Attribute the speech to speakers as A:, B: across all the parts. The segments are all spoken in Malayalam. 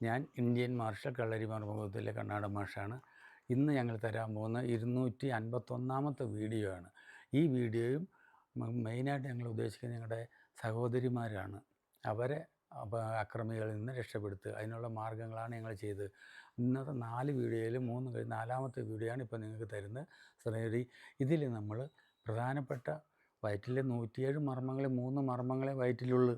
A: ഞാൻ ഇന്ത്യൻ മാർഷൽ കളരി മർമ്മത്തിലെ കണ്ണാട മാഷാണ്. ഇന്ന് ഞങ്ങൾ തരാൻ പോകുന്ന ഇരുന്നൂറ്റി അൻപത്തൊന്നാമത്തെ വീഡിയോ ആണ്. ഈ വീഡിയോയും മെയിനായിട്ട് ഞങ്ങൾ ഉദ്ദേശിക്കുന്നത് ഞങ്ങളുടെ സഹോദരിമാരാണ്. അവരെ അക്രമികളിൽ നിന്ന് രക്ഷപ്പെടുത്തുക. അതിനുള്ള മാർഗങ്ങളാണ് ഞങ്ങൾ ചെയ്തത്. ഇന്നത്തെ നാല് വീഡിയോയിൽ മൂന്ന് നാലാമത്തെ വീഡിയോ ആണ് ഇപ്പോൾ നിങ്ങൾക്ക് തരുന്നത്. ശ്രീ ഇതിൽ നമ്മൾ പ്രധാനപ്പെട്ട വയറ്റിലെ നൂറ്റിയേഴ് മർമ്മങ്ങളെ മൂന്ന് മർമ്മങ്ങളെ വയറ്റിലുള്ളൂ.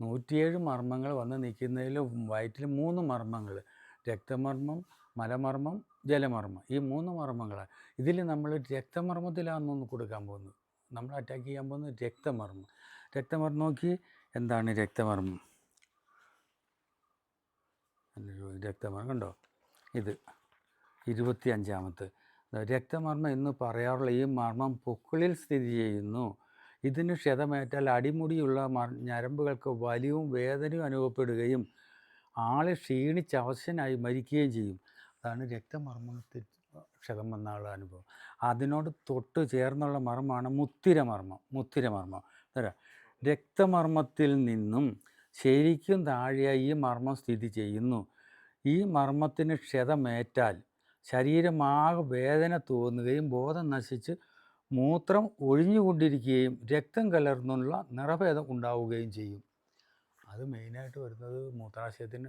A: നൂറ്റിയേഴ് മർമ്മങ്ങൾ വന്ന് നിൽക്കുന്നതിൽ വയറ്റിൽ മൂന്ന് മർമ്മങ്ങൾ രക്തമർമ്മം മലമർമ്മം ജലമർമ്മം. ഈ മൂന്ന് മർമ്മങ്ങളാണ് ഇതിൽ നമ്മൾ രക്തമർമ്മത്തിലാണെന്നൊന്ന് കൊടുക്കാൻ പോകുന്നത് നമ്മൾ അറ്റാക്ക് ചെയ്യാൻ പോകുന്നത് രക്തമർമ്മം. രക്തമർമ്മം നോക്കി. എന്താണ് രക്തമർമ്മം? രക്തമർമ്മം കണ്ടോ? ഇത്. ഇരുപത്തി അഞ്ചാമത്തെ രക്തമർമ്മം എന്ന് പറയാറുള്ള ഈ മർമ്മം പൊക്കിളിൽ സ്ഥിതി ചെയ്യുന്നു. ഇതിന് ക്ഷതമേറ്റാൽ അടിമുടിയുള്ള ഞരമ്പുകൾക്ക് വലിയവും വേദനയും അനുഭവപ്പെടുകയും ആളെ ക്ഷീണിച്ച് അവശനായി മരിക്കുകയും ചെയ്യും. അതാണ് രക്തമർമ്മത്തിൽ ക്ഷതം വന്നുള്ള അനുഭവം. അതിനോട് തൊട്ട് ചേർന്നുള്ള മർമ്മമാണ് മുത്തിരമർമ്മം മുത്തിരമർമ്മം. തരാം രക്തമർമ്മത്തിൽ നിന്നും ശരിക്കും താഴെയായി ഈ മർമ്മം സ്ഥിതി ചെയ്യുന്നു. ഈ മർമ്മത്തിന് ക്ഷതമേറ്റാൽ ശരീരമാകെ വേദന തോന്നുകയും ബോധം നശിച്ച് മൂത്രം ഒഴിഞ്ഞുകൊണ്ടിരിക്കുകയും രക്തം കലർന്നുള്ള നിറഭേദം ഉണ്ടാവുകയും ചെയ്യും. അത് മെയിനായിട്ട് വരുന്നത് മൂത്രാശയത്തിന്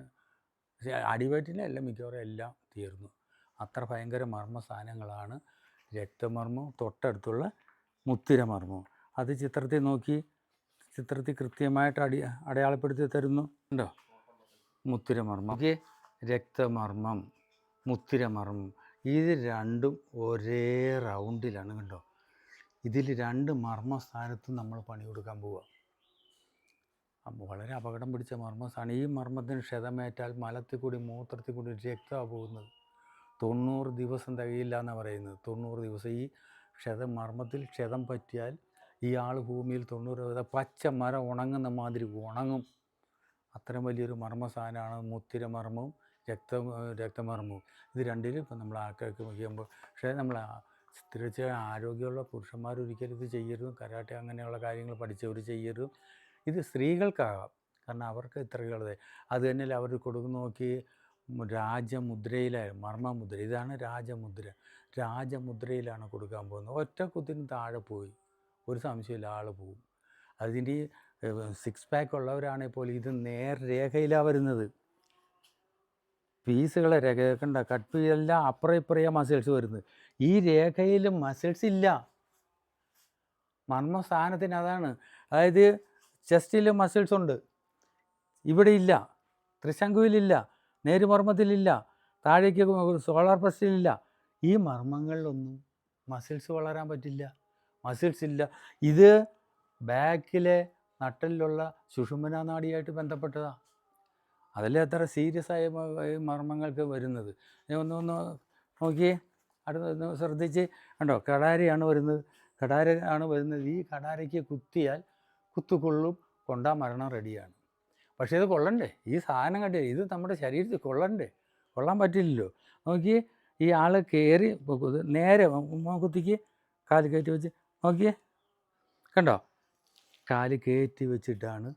A: പക്ഷേ അടിവയറ്റിനല്ല മിക്കവാറും എല്ലാം തീർന്നു. അത്ര ഭയങ്കര മർമ്മ സാധനങ്ങളാണ് രക്തമർമ്മവും തൊട്ടടുത്തുള്ള മുത്തിരമർമ്മവും അത് ചിത്രത്തിൽ നോക്കി ചിത്രത്തിൽ കൃത്യമായിട്ട് അടി അടയാളപ്പെടുത്തി തരുന്നു. ഉണ്ടോ? മുത്തിരമർമ്മം. രക്തമർമ്മം മുത്തിരമർമ്മം. ഇത് രണ്ടും ഒരേ റൗണ്ടിലാണ് കണ്ടോ? ഇതിൽ രണ്ട് മർമ്മസ്ഥാനത്തും നമ്മൾ പണി കൊടുക്കാൻ പോവുക അപ്പോൾ വളരെ അപകടം പിടിച്ച മർമ്മസ്ഥാനം. ഈ മർമ്മത്തിന് ക്ഷതമേറ്റാൽ മലത്തിൽ കൂടി മൂത്രത്തിൽ കൂടി രക്തമാണ് പോകുന്നത്. തൊണ്ണൂറ് ദിവസം തികയില്ല എന്നാണ് പറയുന്നത്. തൊണ്ണൂറ് ദിവസം ഈ ക്ഷതം മർമ്മത്തിൽ ക്ഷതം പറ്റിയാൽ ഈ ആൾ ഭൂമിയിൽ തൊണ്ണൂറ് ദിവസം പച്ച മരം ഉണങ്ങുന്ന മാതിരി ഉണങ്ങും. അത്രയും വലിയൊരു മർമ്മസ്ഥാനമാണ് സാധനമാണ് മുത്തിരമർമ്മവും രക്ത രക്തമർമ്മവും. ഇത് രണ്ടിലും ഇപ്പം നമ്മൾ ആക്കി വയ്ക്കുമ്പോൾ പക്ഷേ നമ്മൾ തീർച്ചയായും ആരോഗ്യമുള്ള പുരുഷന്മാർ ഒരിക്കലും ഇത് ചെയ്യരുത്. കരാട്ടെ അങ്ങനെയുള്ള കാര്യങ്ങൾ പഠിച്ചവർ ചെയ്യരുത്. ഇത് സ്ത്രീകൾക്കാകാം. കാരണം അവർക്ക് ഇത്രയുള്ളത്. അത് തന്നെ അവർ കൊടുക്കുന്ന നോക്കി. രാജമുദ്രയിലായിരുന്നു മർമ്മമുദ്ര. ഇതാണ് രാജമുദ്ര. രാജമുദ്രയിലാണ് കൊടുക്കാൻ പോകുന്നത്. ഒറ്റ കുത്തിന് താഴെ പോയി. ഒരു സംശയമില്ല ആൾ പോകും അതിന്റെ ഈ സിക്സ് പാക്ക് ഉള്ളവരാണെങ്കിൽ പോലും ഇത് നേർരേഖയിലാണ് വരുന്നത്. പീസുകളെ രേഖ കണ്ട കട്ട് പീസെല്ലാം അപ്പുറം ഇപ്പുറയാ മസിൽസ് വരുന്നത്. ഈ രേഖയിൽ മസിൽസ് ഇല്ല. മർമ്മ സ്ഥാനത്തിന് അതാണ്. അതായത് ചെസ്റ്റിൽ മസിൽസ് ഉണ്ട്. ഇവിടെ ഇല്ല. ത്രിശങ്കുവിലില്ല. നേരുമർമ്മത്തിലില്ല. താഴേക്ക് സോളാർ പ്രസ്റ്റിലില്ല ഈ മർമ്മങ്ങളിലൊന്നും മസിൽസ് വളരാൻ പറ്റില്ല. മസിൽസ് ഇല്ല. ഇത് ബാക്കിലെ നട്ടലിലുള്ള സുഷുമന നാഡിയായിട്ട് ബന്ധപ്പെട്ടതാണ് അതല്ലേ അത്ര സീരിയസ് ആയ മർമ്മങ്ങൾക്ക് വരുന്നത്. ഒന്ന് ഒന്ന് നോക്കിയേ. അടുത്ത് ശ്രദ്ധിച്ച് കണ്ടോ? കടാരയാണ് വരുന്നത്. കടാര ആണ് വരുന്നത്. ഈ കടാരയ്ക്ക് കുത്തിയാൽ കുത്തുകൊള്ളും കൊണ്ടാ മരണം റെഡിയാണ്. പക്ഷേ ഇത് കൊള്ളണ്ടേ? ഈ സാധനം കണ്ടേ ഇത് നമ്മുടെ ശരീരത്തിൽ കൊള്ളണ്ടേ? കൊള്ളാൻ പറ്റില്ലല്ലോ. നോക്കി ഈ ആൾ കയറി നേരെ കുത്തിക്ക് കാൽ കയറ്റി വെച്ച് നോക്കിയേ. കണ്ടോ? കാൽ കയറ്റി വെച്ചിട്ടാണ്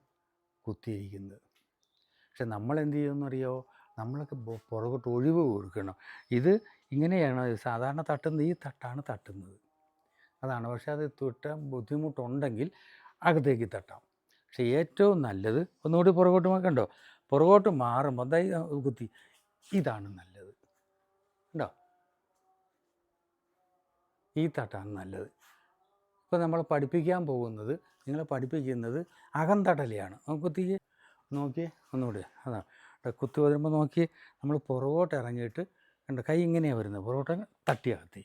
A: കുത്തിയിരിക്കുന്നത്. പക്ഷെ നമ്മൾ എന്ത് ചെയ്യുമെന്നറിയോ നമ്മളൊക്കെ പുറകോട്ട് ഒഴിവ് കൊടുക്കണം. ഇത് ഇങ്ങനെയാണ് സാധാരണ തട്ടുന്നത്. ഈ തട്ടാണ് തട്ടുന്നത്. അതാണ്. പക്ഷേ അത് തുട്ടാൻ ബുദ്ധിമുട്ടുണ്ടെങ്കിൽ അകത്തേക്ക് തട്ടാം. പക്ഷേ ഏറ്റവും നല്ലത് ഒന്നുകൂടി പുറകോട്ട് നോക്കണ്ടോ കണ്ടോ? പുറകോട്ട് മാറുമ്പോൾ ദൈ കുത്തി. ഇതാണ് നല്ലത്. ഉണ്ടോ ഈ തട്ടാണ് നല്ലത്. ഇപ്പോൾ നമ്മൾ പഠിപ്പിക്കാൻ പോകുന്നത് നിങ്ങളെ പഠിപ്പിക്കുന്നത് അകന്തടലിയാണ് കുത്തിക്ക് നോക്കിയേ. ഒന്നുകൂടി. അതാണ് കുത്തി വരുമ്പോൾ നോക്കി നമ്മൾ പുറകോട്ട് ഇറങ്ങിയിട്ട് കണ്ട? കൈ ഇങ്ങനെയാണ് വരുന്നത്. പൊറോട്ട തട്ടി അകത്തി.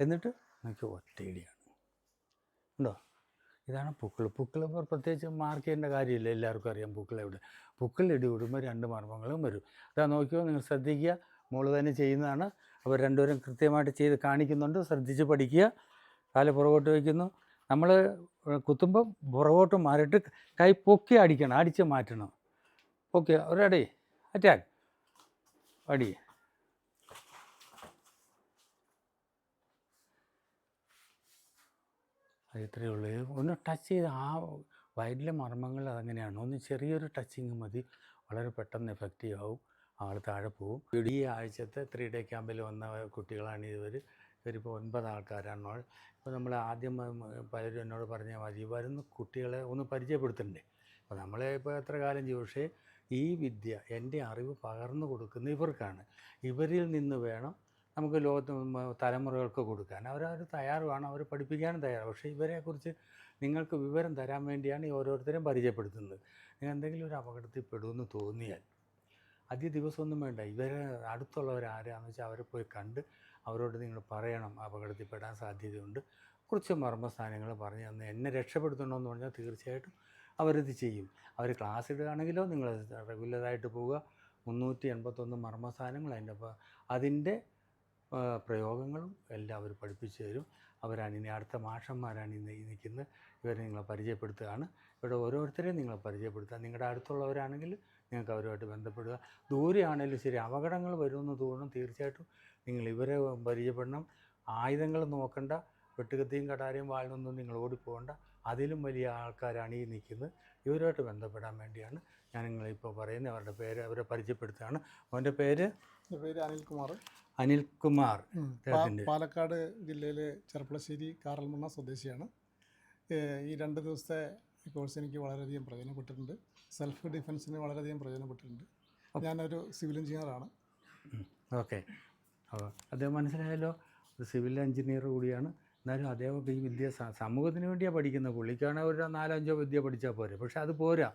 A: എന്നിട്ട് നിങ്ങൾക്ക് ഒറ്റയിടിയാണ്. ഉണ്ടോ ഇതാണ് പൂക്കൾ. പൂക്കൾ പ്രത്യേകിച്ച് മാർക്ക് ചെയ്യേണ്ട കാര്യമില്ല. എല്ലാവർക്കും അറിയാം പൂക്കൾ എവിടെ. പൂക്കൾ ഇടി വിടുമ്പോൾ രണ്ട് മർമ്മങ്ങളും വരും. അതാ നോക്കിയോ? നിങ്ങൾ ശ്രദ്ധിക്കുക. മോൾ തന്നെ ചെയ്യുന്നതാണ്. അവർ രണ്ടുപേരും കൃത്യമായിട്ട് ചെയ്ത് കാണിക്കുന്നുണ്ട്. ശ്രദ്ധിച്ച് പഠിക്കുക. കാൽ പുറകോട്ട് വയ്ക്കുന്നു. നമ്മൾ കുത്തുമ്പോൾ പുറകോട്ട് മാറിയിട്ട് കൈ പൊക്കി അടിക്കണം. അടിച്ച് മാറ്റണം. ഓക്കെ ഒരടി. അറ്റാക്ക്. അടി. അത് ഇത്രയേ ഉള്ളൂ. ഒന്ന് ടച്ച് ചെയ്ത് ആ വയറ്റിലെ മർമ്മങ്ങൾ അതങ്ങനെയാണ്. ഒന്ന് ചെറിയൊരു ടച്ചിങ് മതി. വളരെ പെട്ടെന്ന് എഫക്റ്റീവ് ആവും. ആൾ താഴെ പോവും. ഈ ആഴ്ചത്തെ ത്രീ ഡേ ക്യാമ്പിൽ വന്ന കുട്ടികളാണ് ഇവർ ഇവരിപ്പോൾ ഒൻപത് ആൾക്കാരാണ് ഇപ്പോൾ നമ്മൾ ആദ്യം പലരും എന്നോട് പറഞ്ഞാൽ മതി വരുന്ന കുട്ടികളെ ഒന്ന് പരിചയപ്പെടുത്തണ്ടേ? അപ്പോൾ നമ്മളെ ഇപ്പോൾ എത്ര കാലം ചെയ്യും പക്ഷേ ഈ വിദ്യ എന്റെ അറിവ് പകർന്നു കൊടുക്കുന്ന ഇവർക്കാണ്. ഇവരിൽ നിന്ന് വേണം നമുക്ക് ലോകത്ത് തലമുറകൾക്ക് കൊടുക്കാൻ. അവരവർ തയ്യാറുമാണ് അവർ പഠിപ്പിക്കാനും തയ്യാറാണ് പക്ഷേ ഇവരെക്കുറിച്ച് നിങ്ങൾക്ക് വിവരം തരാൻ വേണ്ടിയാണ് ഈ ഓരോരുത്തരെയും പരിചയപ്പെടുത്തുന്നത്. നിങ്ങൾ എന്തെങ്കിലും ഒരു അപകടത്തിൽ പെടുമെന്ന് തോന്നിയാൽ അധിക ദിവസമൊന്നും വേണ്ട. ഇവരെ അടുത്തുള്ളവർ ആരാന്ന് വെച്ചാൽ അവരെ പോയി കണ്ട് അവരോട് നിങ്ങൾ പറയണം അപകടത്തിൽപ്പെടാൻ സാധ്യതയുണ്ട്. കുറച്ച് മർമ്മസ്ഥാനങ്ങൾ പറഞ്ഞ് തന്ന് എന്നെ രക്ഷപ്പെടുത്തണമെന്ന് പറഞ്ഞാൽ തീർച്ചയായിട്ടും അവരിത് ചെയ്യും. അവർ ക്ലാസ് ഇടുകയാണെങ്കിലോ നിങ്ങൾ റെഗുലറായിട്ട് പോവുക. മുന്നൂറ്റി എൺപത്തൊന്ന് മർമ്മസ്ഥാനങ്ങൾ അതിന്റെ അതിന്റെ പ്രയോഗങ്ങളും എല്ലാം അവർ പഠിപ്പിച്ചു തരും. അവരാണ് ഇനി അടുത്ത മാഷന്മാരാണ് ഇന്ന് നിൽക്കുന്നത് ഇവരെ നിങ്ങളെ പരിചയപ്പെടുത്തുകയാണ്. ഇവിടെ ഓരോരുത്തരെയും നിങ്ങളെ പരിചയപ്പെടുത്തുക. നിങ്ങളുടെ അടുത്തുള്ളവരാണെങ്കിൽ നിങ്ങൾക്ക് അവരുമായിട്ട് ബന്ധപ്പെടുക. ദൂരെയാണെങ്കിലും ശരി അപകടങ്ങൾ വരുമെന്ന് തോന്നും തീർച്ചയായിട്ടും നിങ്ങൾ ഇവരെ പരിചയപ്പെടണം. ആയുധങ്ങൾ നോക്കണ്ട. വെട്ടുകത്തിയും കടാരയും വാളിനൊന്നും നിങ്ങൾ ഓടിപ്പോകണ്ട. അതിലും വലിയ ആൾക്കാരാണ് ഈ നിൽക്കുന്നത്. ഇവരുമായിട്ട് ബന്ധപ്പെടാൻ വേണ്ടിയാണ് ഞാൻ നിങ്ങളിപ്പോൾ പറയുന്നത്. അവരുടെ പേര് അവരെ പരിചയപ്പെടുത്തുകയാണ്. അവന്റെ പേര്?
B: പേര് അനിൽകുമാർ.
A: അനിൽകുമാർ.
B: പാലക്കാട് ജില്ലയിലെ ചെർപ്പളശ്ശേരി കാറൽമണ്ണ സ്വദേശിയാണ്. ഈ രണ്ട് ദിവസത്തെ കോഴ്സ് എനിക്ക് വളരെയധികം പ്രയോജനപ്പെട്ടിട്ടുണ്ട്. സെൽഫ് ഡിഫെൻസിന് വളരെയധികം പ്രയോജനപ്പെട്ടിട്ടുണ്ട്. ഞാനൊരു സിവിൽ എഞ്ചിനീയറാണ്.
A: ഓക്കെ. അപ്പോൾ അദ്ദേഹം മനസ്സിലായല്ലോ ഒരു സിവിൽ എഞ്ചിനീയർ കൂടിയാണ്. എന്നാലും അദ്ദേഹം ഈ വിദ്യ സമൂഹത്തിന് വേണ്ടിയാണ് പഠിക്കുന്നത്. പുള്ളിക്കാണെ ഒരു നാലോ അഞ്ചോ വിദ്യ പഠിച്ചാൽ പോരെ. പക്ഷെ അത് പോരാ.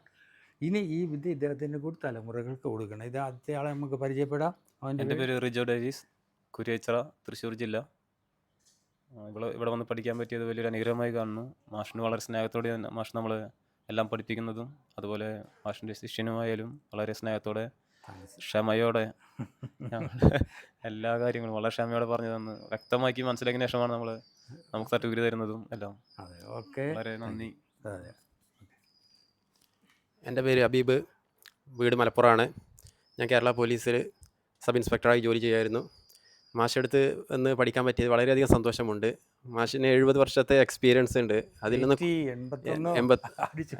A: ഇനി ഈ വിദ്യ ഇദ്ദേഹത്തിന്റെ കൂടി തലമുറകൾക്ക് കൊടുക്കണം. ഇത് ആദ്യത്തെ ആളെ നമുക്ക് പരിചയപ്പെടാം.
C: എന്റെ പേര്? റിജോ ഡേരീസ് കുരിയച്ചിറ തൃശ്ശൂർ ജില്ല. ഇവിടെ ഇവിടെ വന്ന് പഠിക്കാൻ പറ്റിയത് വലിയൊരു അനുഗ്രഹമായി കാണുന്നു. മാഷിന് വളരെ സ്നേഹത്തോടെ മാഷ് നമ്മൾ എല്ലാം പഠിപ്പിക്കുന്നതും അതുപോലെ മാഷിന്റെ ശിഷ്യനുമായാലും വളരെ സ്നേഹത്തോടെ ക്ഷമയോടെ എല്ലാ കാര്യങ്ങളും വളരെ ക്ഷമയോടെ പറഞ്ഞു തന്ന്. വ്യക്തമാക്കി മനസ്സിലാക്കിയ ശേഷമാണ് നമ്മൾ നമുക്ക് സർട്ടിഫിക്കറ്റ് തരുന്നതും എല്ലാം.
A: അതെ ഓക്കെ.
C: വളരെ നന്ദി.
A: അതെ
D: എന്റെ പേര് അബീബ്. വീട് മലപ്പുറമാണ്. ഞാൻ കേരള പോലീസിൽ സബ് ഇൻസ്പെക്ടറായി ജോലി ചെയ്യായിരുന്നു. മാഷെടുത്ത് വന്ന് പഠിക്കാൻ പറ്റിയത് വളരെയധികം സന്തോഷമുണ്ട്. മാഷിന് എഴുപത് വർഷത്തെ എക്സ്പീരിയൻസ് ഉണ്ട്. അതിൽ നിന്ന് എൺപത്തി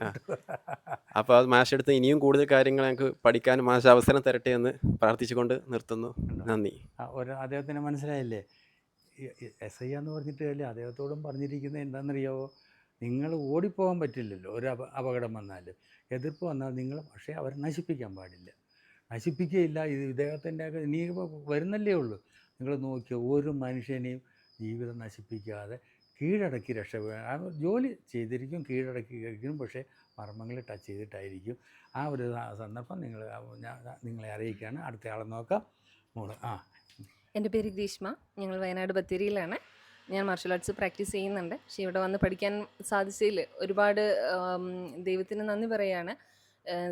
D: അപ്പോൾ അത് മാഷെടുത്ത് ഇനിയും കൂടുതൽ കാര്യങ്ങൾ ഞങ്ങൾക്ക് പഠിക്കാൻ മാഷ് അവസരം തരട്ടെ എന്ന് പ്രാർത്ഥിച്ചുകൊണ്ട് നിർത്തുന്നു. നന്ദി.
A: ഒരു അദ്ദേഹത്തിന് മനസ്സിലായില്ലേ? എസ് ഐ എന്ന് പറഞ്ഞിട്ട് അല്ലേ അദ്ദേഹത്തോടും പറഞ്ഞിരിക്കുന്നത് എന്താണെന്നറിയാവോ? നിങ്ങൾ ഓടിപ്പോകാൻ പറ്റില്ലല്ലോ ഒരു അപ അപകടം വന്നാൽ എതിർപ്പ് വന്നാൽ നിങ്ങൾ പക്ഷേ അവരെ നശിപ്പിക്കാൻ പാടില്ല. നശിപ്പിക്കുകയില്ല ഇത് ഇദ്ദേഹത്തിന്റെ ഇനി വരുന്നല്ലേ ഉള്ളൂ. നിങ്ങൾ നോക്കിയോ ഒരു മനുഷ്യനെയും ജീവിതം നശിപ്പിക്കാതെ കീഴടക്കി രക്ഷപ്പെടുക ജോലി ചെയ്തിരിക്കും കീഴടക്കി കഴിക്കും പക്ഷേ മർമ്മങ്ങൾ ടച്ച് ചെയ്തിട്ടായിരിക്കും. ആ ഒരു സന്ദർഭം നിങ്ങൾ ഞാൻ നിങ്ങളെ അറിയിക്കുകയാണ്. അടുത്തയാളെ നോക്കാം. മോൾ ആ
E: എന്റെ പേര് ഗ്രീഷ്മ. ഞങ്ങൾ വയനാട് ബത്തേരിയിലാണ്. ഞാൻ മാർഷൽ ആർട്സ് പ്രാക്ടീസ് ചെയ്യുന്നുണ്ട്. പക്ഷേ ഇവിടെ വന്ന് പഠിക്കാൻ സാധിച്ചതിൽ ഒരുപാട് ദൈവത്തിന് നന്ദി പറയുകയാണ്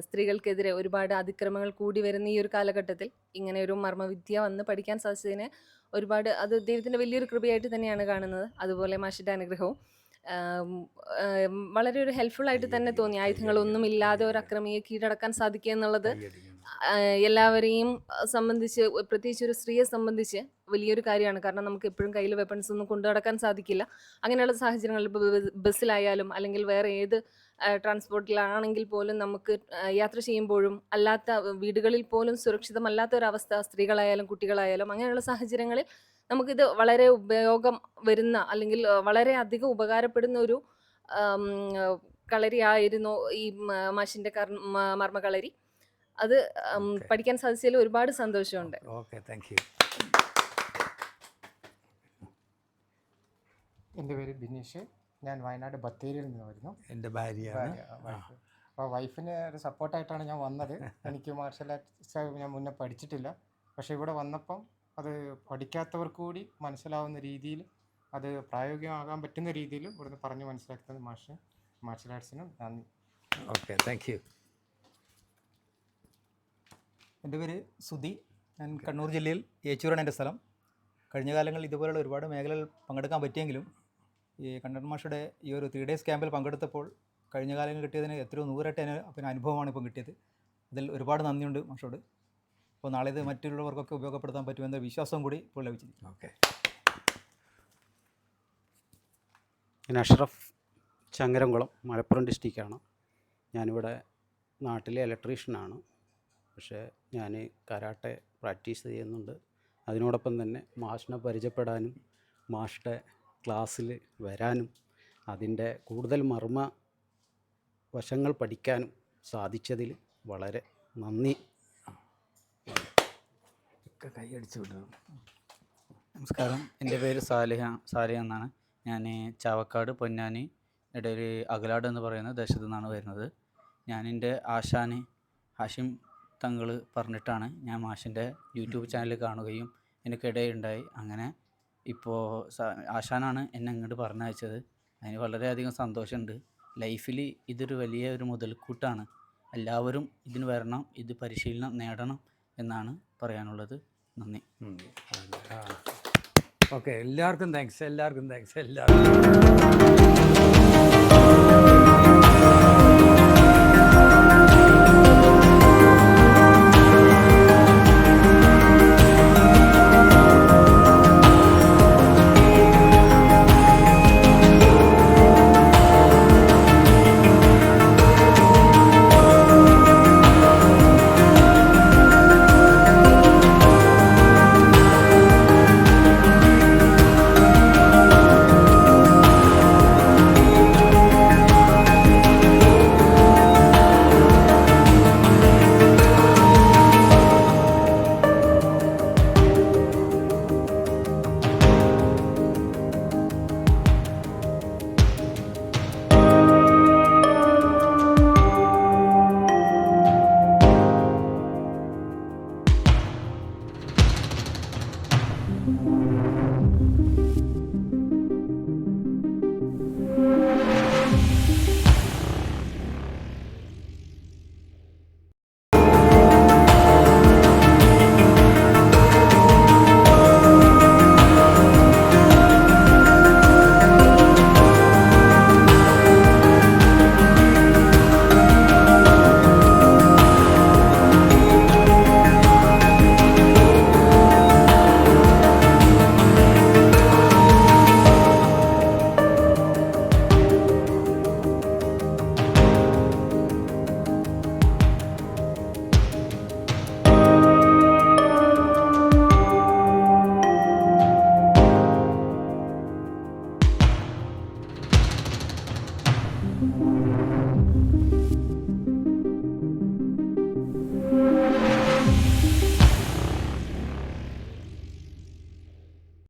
E: സ്ത്രീകൾക്കെതിരെ ഒരുപാട് അതിക്രമങ്ങൾ കൂടി വരുന്ന ഈ ഒരു കാലഘട്ടത്തിൽ ഇങ്ങനെ ഒരു മർമ്മവിദ്യ വന്ന് പഠിക്കാൻ സാധിച്ചതിന് ഒരുപാട് അത് ദൈവത്തിന്റെ വലിയൊരു കൃപയായിട്ട് തന്നെയാണ് കാണുന്നത്. അതുപോലെ മാഷിന്റെ അനുഗ്രഹവും. വളരെ ഒരു ഹെൽപ്ഫുൾ ആയിട്ട് തന്നെ തോന്നി. ആയുധങ്ങളൊന്നും ഇല്ലാതെ ഒരു അക്രമിയെ കീഴടക്കാൻ സാധിക്കുക എന്നുള്ളത് എല്ലാവരെയും സംബന്ധിച്ച് പ്രത്യേകിച്ച് ഒരു സ്ത്രീയെ സംബന്ധിച്ച് വലിയൊരു കാര്യമാണ്. കാരണം നമുക്ക് എപ്പോഴും കയ്യിൽ വെപ്പൺസ് ഒന്നും കൊണ്ടു നടക്കാൻ സാധിക്കില്ല. അങ്ങനെയുള്ള സാഹചര്യങ്ങളിൽ ഇപ്പോൾ ബസ്സിലായാലും അല്ലെങ്കിൽ വേറെ ഏത് ട്രാൻസ്പോർട്ടിലാണെങ്കിൽ പോലും നമുക്ക് യാത്ര ചെയ്യുമ്പോഴും അല്ലാത്ത വീടുകളിൽ പോലും സുരക്ഷിതമല്ലാത്ത ഒരവസ്ഥ സ്ത്രീകളായാലും കുട്ടികളായാലും അങ്ങനെയുള്ള സാഹചര്യങ്ങളിൽ നമുക്കിത് വളരെ ഉപയോഗം വരുന്ന അല്ലെങ്കിൽ വളരെ അധികം ഉപകാരപ്പെടുന്ന ഒരു കളരിയായിരുന്നു ഈ മാഷിന്റെ കർ മർമ്മ മർമ്മകളരി അത് പഠിക്കാൻ സാധിച്ചതിൽ ഒരുപാട് സന്തോഷമുണ്ട്.
A: ഓക്കെ താങ്ക് യു
F: എന്റെ പേര് ബിനീഷ്. ഞാൻ വയനാട് ബത്തേരിയിൽ നിന്ന് വരുന്നു.
A: എന്റെ ഭാര്യ
F: അപ്പോൾ വൈഫിന് ഒരു സപ്പോർട്ടായിട്ടാണ് ഞാൻ വന്നത്. എനിക്ക് മാർഷൽ ആർട്സ് ഞാൻ മുന്നേ പഠിച്ചിട്ടില്ല. പക്ഷേ ഇവിടെ വന്നപ്പം അത് പഠിക്കാത്തവർക്ക് കൂടി മനസ്സിലാവുന്ന രീതിയിൽ അത് പ്രായോഗികമാകാൻ പറ്റുന്ന രീതിയിൽ ഇവിടുന്ന് പറഞ്ഞ് മനസ്സിലാക്കുന്നത് മാഷ് മാർഷൽ ആർട്സിനും നന്ദി.
A: ഓക്കെ താങ്ക് യു
G: എന്റെ പേര് സുധി. ഞാൻ കണ്ണൂർ ജില്ലയിൽ ഏച്ചൂരാണ് എന്റെ സ്ഥലം. കഴിഞ്ഞ കാലങ്ങളിൽ ഇതുപോലുള്ള ഒരുപാട് മേഖലകൾ പങ്കെടുക്കാൻ പറ്റിയെങ്കിലും ഈ കണ്ണൻ മാഷയുടെ ഈ ഒരു ത്രീ ഡേയ്സ് ക്യാമ്പിൽ പങ്കെടുത്തപ്പോൾ കഴിഞ്ഞ കാലങ്ങൾ കിട്ടിയതിന് എത്രയോ നൂറട്ടെ പിന്നെ അനുഭവമാണ് ഇപ്പം കിട്ടിയത്. അതിൽ ഒരുപാട് നന്ദിയുണ്ട് മാഷോട്. അപ്പോൾ നാളെ ഇത് മറ്റുള്ളവർക്കൊക്കെ ഉപയോഗപ്പെടുത്താൻ പറ്റുമെന്ന വിശ്വാസം കൂടി ഇപ്പോൾ ലഭിച്ചിരിക്കും
A: ഓക്കെ.
H: ഞാൻ അഷ്റഫ് ചങ്ങരംകുളം മലപ്പുറം ഡിസ്ട്രിക്റ്റാണ് ഞാനിവിടെ നാട്ടിലെ ഇലക്ട്രീഷ്യനാണ് പക്ഷേ ഞാൻ കരാട്ടെ പ്രാക്ടീസ് ചെയ്യുന്നുണ്ട്. അതിനോടൊപ്പം തന്നെ മാഷിനെ പരിചയപ്പെടാനും മാഷിന്റെ ക്ലാസ്സിൽ വരാനും അതിന്റെ കൂടുതൽ മർമ്മ വശങ്ങൾ പഠിക്കാനും സാധിച്ചതിൽ വളരെ നന്ദി.
A: ഒക്കെ കൈയടിച്ചു വിടണം
I: നമസ്കാരം. എന്റെ പേര് സാലിഹ സാലിഹ എന്നാണ്. ഞാൻ ചാവക്കാട് പൊന്നാനി ഇടയിൽ അകലാട് എന്ന് പറയുന്ന ദേശത്തു നിന്നാണ് വരുന്നത്. ഞാൻ എന്റെ ആശാന് ഹാഷിം തങ്ങൾ പറഞ്ഞിട്ടാണ് ഞാൻ മാഷിന്റെ യൂട്യൂബ് ചാനൽ കാണുകയും എനിക്കിടയുണ്ടായി. അങ്ങനെ ഇപ്പോൾ ആശാനാണ് എന്നെ ഇങ്ങോട്ട് പറഞ്ഞയച്ചത് അതിന് വളരെയധികം സന്തോഷമുണ്ട്. ലൈഫിൽ ഇതൊരു വലിയ ഒരു മുതൽക്കൂട്ടാണ്. എല്ലാവരും ഇതിന് വരണം ഇത് പരിശീലനം നേടണം എന്നാണ് പറയാനുള്ളത്. നന്ദി.
A: ഓക്കെ എല്ലാവർക്കും താങ്ക്സ് എല്ലാവർക്കും താങ്ക്സ് എല്ലാവർക്കും.